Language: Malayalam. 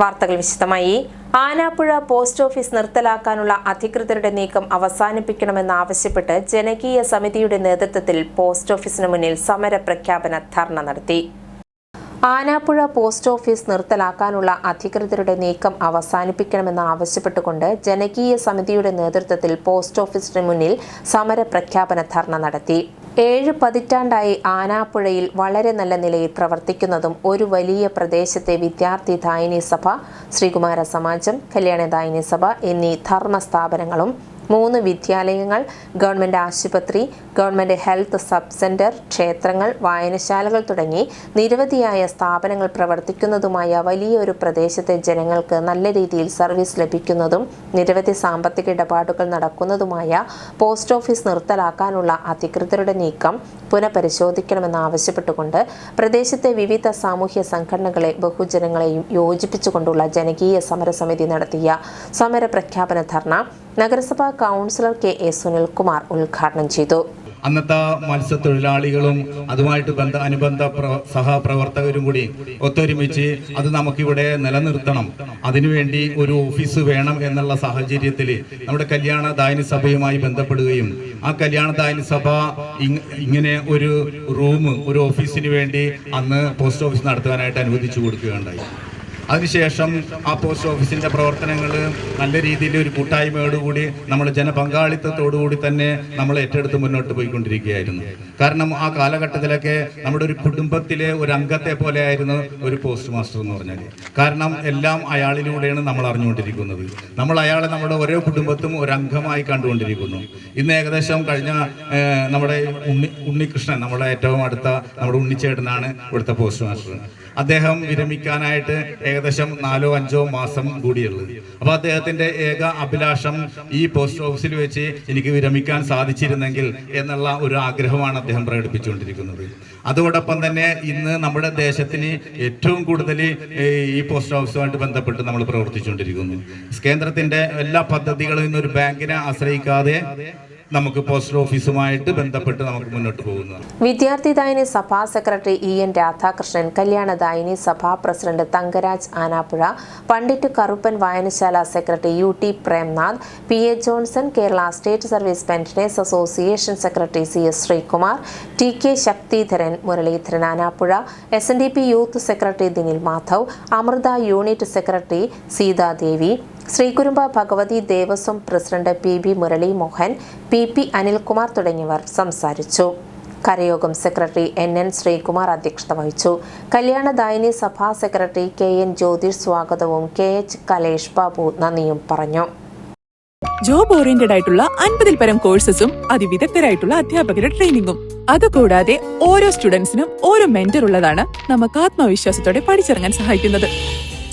വാർത്തകൾ വിശദമായി. ആനാപ്പുഴ പോസ്റ്റ് ഓഫീസ് നിർത്തലാക്കാനുള്ള അധികൃതരുടെ നീക്കം അവസാനിപ്പിക്കണമെന്നാവശ്യപ്പെട്ട് ജനകീയ സമിതിയുടെ നേതൃത്വത്തിൽ പോസ്റ്റ് ഓഫീസിന് മുന്നിൽ സമര പ്രഖ്യാപന ധർണ നടത്തി. ആനാപ്പുഴ പോസ്റ്റ് ഓഫീസ് നിർത്തലാക്കാനുള്ള അധികൃതരുടെ നീക്കം അവസാനിപ്പിക്കണമെന്ന് ആവശ്യപ്പെട്ടുകൊണ്ട് ജനകീയ സമിതിയുടെ നേതൃത്വത്തിൽ പോസ്റ്റ് ഓഫീസിന് മുന്നിൽ സമര പ്രഖ്യാപന ധർണ നടത്തി. ഏഴ് പതിറ്റാണ്ടായി ആനാപ്പുഴയിൽ വളരെ നല്ല നിലയിൽ പ്രവർത്തിക്കുന്നതും ഒരു വലിയ പ്രദേശത്തെ വിദ്യാർത്ഥി ദായിനി സഭ ശ്രീകുമാര സമാജം കല്യാണ ദായിനി സഭ എന്നീ ധർമ്മ സ്ഥാപനങ്ങളും മൂന്ന് വിദ്യാലയങ്ങൾ ഗവൺമെന്റ് ആശുപത്രി ഗവൺമെന്റ് ഹെൽത്ത് സബ് സെന്റർ ക്ഷേത്രങ്ങൾ വായനശാലകൾ തുടങ്ങി നിരവധിയായ സ്ഥാപനങ്ങൾ പ്രവർത്തിക്കുന്നതുമായ വലിയൊരു പ്രദേശത്തെ ജനങ്ങൾക്ക് നല്ല രീതിയിൽ സർവീസ് ലഭിക്കുന്നതും നിരവധി സാമ്പത്തിക ഇടപാടുകൾ നടക്കുന്നതുമായ പോസ്റ്റ് ഓഫീസ് നിർത്തലാക്കാനുള്ള അധികൃതരുടെ നീക്കം പുനഃപരിശോധിക്കണമെന്നാവശ്യപ്പെട്ടുകൊണ്ട് പ്രദേശത്തെ വിവിധ സാമൂഹ്യ സംഘടനകളെ ബഹുജനങ്ങളെയും യോജിപ്പിച്ചുകൊണ്ടുള്ള ജനകീയ സമരസമിതി നടത്തിയ സമര പ്രഖ്യാപന ധർണ നഗരസഭാ കൗൺസിലർ കെ എ സുനിൽകുമാർ ഉദ്ഘാടനം ചെയ്തു. അന്നത്തെ മത്സ്യത്തൊഴിലാളികളും അതുമായിട്ട് ബന്ധ അനുബന്ധ പ്ര- സഹപ്രവർത്തകരും കൂടി ഒത്തൊരുമിച്ച് അത് നമുക്കിവിടെ നിലനിർത്തണം. അതിനുവേണ്ടി ഒരു ഓഫീസ് വേണം എന്നുള്ള സാഹചര്യത്തിൽ നമ്മുടെ കല്യാണ ദായനി സഭയുമായി ബന്ധപ്പെടുകയും ആ കല്യാണ ദായനി സഭ ഇങ്ങനെ ഒരു റൂം ഒരു ഓഫീസിന് വേണ്ടി അന്ന് പോസ്റ്റ് ഓഫീസ് നടത്തുവാനായിട്ട് അനുവദിച്ചു കൊടുക്കുകയുണ്ടായി. അതിനുശേഷം ആ പോസ്റ്റ് ഓഫീസിന്റെ പ്രവർത്തനങ്ങൾ നല്ല രീതിയിൽ ഒരു കൂട്ടായ്മയോടുകൂടി നമ്മൾ ജനപങ്കാളിത്തത്തോടുകൂടി തന്നെ നമ്മൾ ഏറ്റെടുത്ത് മുന്നോട്ട് പോയിക്കൊണ്ടിരിക്കുകയായിരുന്നു. കാരണം ആ കാലഘട്ടത്തിലൊക്കെ നമ്മുടെ ഒരു കുടുംബത്തിലെ ഒരു അംഗത്തെ പോലെ ആയിരുന്നു ഒരു പോസ്റ്റ് മാസ്റ്റർ എന്ന് പറഞ്ഞാൽ കാരണം എല്ലാം അയാളിലൂടെയാണ് നമ്മൾ അറിഞ്ഞുകൊണ്ടിരിക്കുന്നത്. നമ്മൾ അയാളെ നമ്മുടെ ഓരോ കുടുംബത്തും ഒരു അംഗമായി കണ്ടുകൊണ്ടിരിക്കുന്നു. ഇന്ന് ഏകദേശം കഴിഞ്ഞ നമ്മുടെ ഉണ്ണി ഉണ്ണികൃഷ്ണൻ നമ്മുടെ ഏറ്റവും അടുത്ത നമ്മുടെ ഉണ്ണിച്ചേട്ടനാണ് ഇവിടുത്തെ പോസ്റ്റ് മാസ്റ്റർ അദ്ദേഹം വിരമിക്കാനായിട്ട് ഏകദേശം നാലോ അഞ്ചോ മാസം കൂടിയുള്ളത് അപ്പൊ അദ്ദേഹത്തിന്റെ ഏക അഭിലാഷം ഈ പോസ്റ്റ് ഓഫീസിൽ വെച്ച് എനിക്ക് വിരമിക്കാൻ സാധിച്ചിരുന്നെങ്കിൽ എന്നുള്ള ഒരു ആഗ്രഹമാണ് അദ്ദേഹം പ്രകടിപ്പിച്ചുകൊണ്ടിരിക്കുന്നത്. അതോടൊപ്പം തന്നെ ഇന്ന് നമ്മുടെ ദേശത്തിന് ഏറ്റവും കൂടുതൽ ഈ പോസ്റ്റ് ഓഫീസുമായിട്ട് ബന്ധപ്പെട്ട് നമ്മൾ പ്രവർത്തിച്ചുകൊണ്ടിരിക്കുന്നു. കേന്ദ്രത്തിന്റെ എല്ലാ പദ്ധതികളും ഇന്നൊരു ബാങ്കിനെ ആശ്രയിക്കാതെ നമുക്ക് പോസ്റ്റ് ഓഫീസുമായിട്ട് ബന്ധപ്പെട്ട് നമുക്ക് മുന്നോട്ട് പോകുന്നതാണ്. Vidyarthidayini Sabha secretary E N Radhakrishnan Kalyanadayini Sabha president Thankaraj Anappuzha Pandit Karuppan വായനശാല secretary U T Premnath P A Johnson Kerala state service pensioners association secretary C S Sreekumar T K Sakthidharan Muraleedharan Anappuzha S N D P youth secretary Dinil Madhav Amrutha unit secretary Seethadevi Sreekurumba Bhagavathi Devaswom president P B Murali Mohan P P P Anilkumar തുടങ്ങിയവർ സംസാരിച്ചു. കരയോഗം സെക്രട്ടറി എൻ എൻ ശ്രീകുമാർ അധ്യക്ഷത വഹിച്ചു. കല്യാണദായിനി സഭാ സെക്രട്ടറി കെ എൻ ജ്യോതിഷ് സ്വാഗതവും കെ എച്ച് കലേഷ് ബാബു നന്ദിയും പറഞ്ഞു. ജോബ് ഓറിയന്റഡ് ആയിട്ടുള്ള അൻപതിൽ പരം കോഴ്സസും അതിവിദഗ്ധരായിട്ടുള്ള അധ്യാപകരുടെ ട്രെയിനിങ്ങും അതുകൂടാതെ ഓരോ സ്റ്റുഡൻസിനും ഓരോ മെന്റർ ഉള്ളതാണ് നമുക്ക് ആത്മവിശ്വാസത്തോടെ പഠിച്ചിറങ്ങാൻ സഹായിക്കുന്നത്.